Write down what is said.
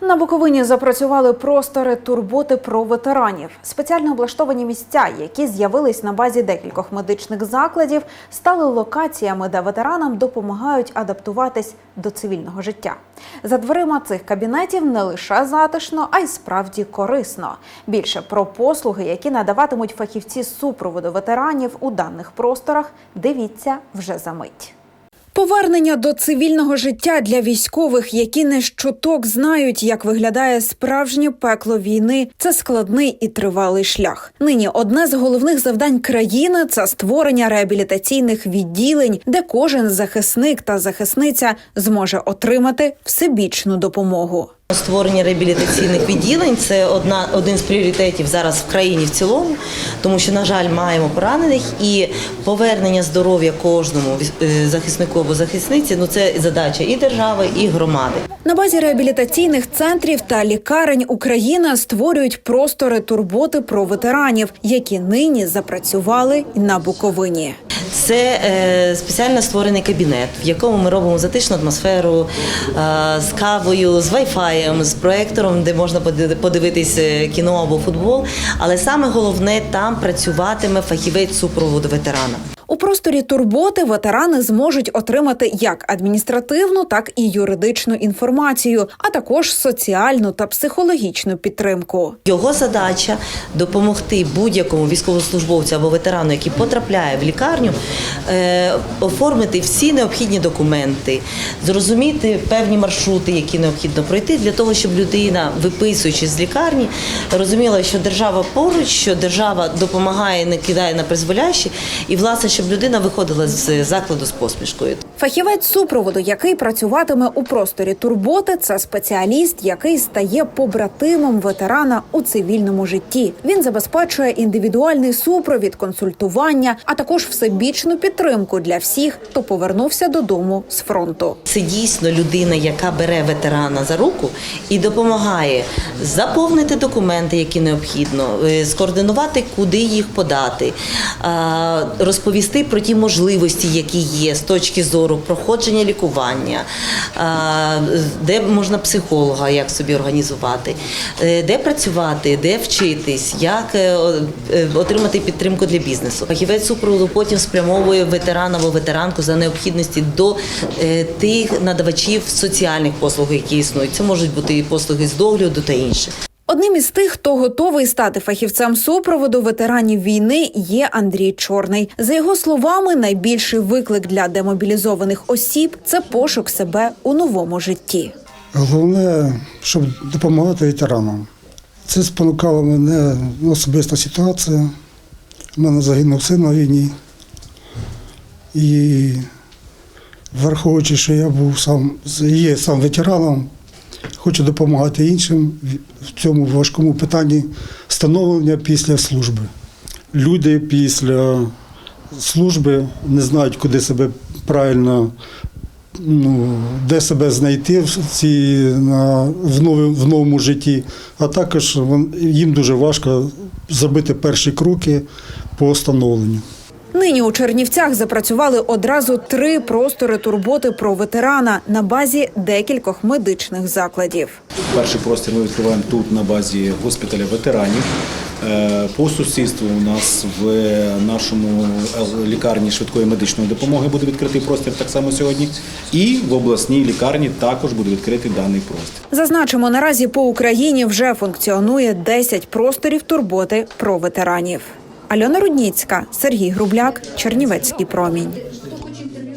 На Буковині запрацювали простори турботи про ветеранів. Спеціально облаштовані місця, які з'явились на базі декількох медичних закладів, стали локаціями, де ветеранам допомагають адаптуватись до цивільного життя. За дверима цих кабінетів не лише затишно, а й справді корисно. Більше про послуги, які надаватимуть фахівці супроводу ветеранів у даних просторах, дивіться вже за мить. Повернення до цивільного життя для військових, які не щоток знають, як виглядає справжнє пекло війни, це складний і тривалий шлях. Нині одне з головних завдань країни це створення реабілітаційних відділень, де кожен захисник та захисниця зможе отримати всебічну допомогу. Створення реабілітаційних відділень це одна один з пріоритетів зараз в країні в цілому, тому що, на жаль, маємо поранених і повернення здоров'я кожному е, захиснику або захисниці. Ну це задача і держави, і громади. На базі реабілітаційних центрів та лікарень Україна створюють простори турботи про ветеранів, які нині запрацювали на Буковині. Це е, спеціально створений кабінет, в якому ми робимо затишну атмосферу е, з кавою, з вайфаєм, з проектором, де можна поди- подивитись е, кіно або футбол. Але саме головне там працюватиме фахівець супроводу ветерана. У просторі турботи ветерани зможуть отримати як адміністративну, так і юридичну інформацію, а також соціальну та психологічну підтримку. Його задача допомогти будь-якому військовослужбовцю або ветерану, який потрапляє в лікарню, е, оформити всі необхідні документи, зрозуміти певні маршрути, які необхідно пройти, для того, щоб людина, виписуючись з лікарні, розуміла, що держава поруч, що держава допомагає, не кидає на призволяще, і власне, щоб людина виходила з закладу з посмішкою. Фахівець супроводу, який працюватиме у просторі турботи, це спеціаліст, який стає побратимом ветерана у цивільному житті. Він забезпечує індивідуальний супровід, консультування, а також всебічну підтримку для всіх, хто повернувся додому з фронту. Це дійсно людина, яка бере ветерана за руку і допомагає заповнити документи, які необхідно, е, скоординувати, куди їх подати, а, розповісти про ті можливості, які є з точки зору проходження лікування, де можна психолога, як собі організувати, е, де працювати, де вчитись, як е, е, отримати підтримку для бізнесу. Фахівець супроводу потім спрямовує ветерана або ветеранку за необхідності до тих надавачів соціальних послуг, які існують. Це можуть бути і послуги з догляду та інше. Одним із тих, хто готовий стати фахівцем супроводу ветеранів війни, є Андрій Чорний. За його словами, найбільший виклик для демобілізованих осіб це пошук себе у новому житті. Головне, щоб допомагати ветеранам. Це спонукала мене особиста ситуація. У мене загинув син на війні. І враховуючи, що я був сам, є сам ветераном, хочу допомагати іншим в цьому важкому питанні становлення після служби. Люди після служби не знають, куди себе правильно ну, де себе знайти в, ці, на, в, новому, в новому житті, а також їм дуже важко зробити перші кроки по встановленню. Нині у Чернівцях запрацювали одразу три простори турботи про ветерана на базі декількох медичних закладів. Перший простір ми відкриваємо тут на базі госпіталя ветеранів. Е, По сусідству у нас в нашому е, лікарні швидкої медичної допомоги буде відкритий простір так само сьогодні. І в обласній лікарні також буде відкритий даний простір. Зазначимо, наразі по Україні вже функціонує 10 просторів турботи про ветеранів. Альона Рудніцька, Сергій Грубляк, Чернівецький промінь.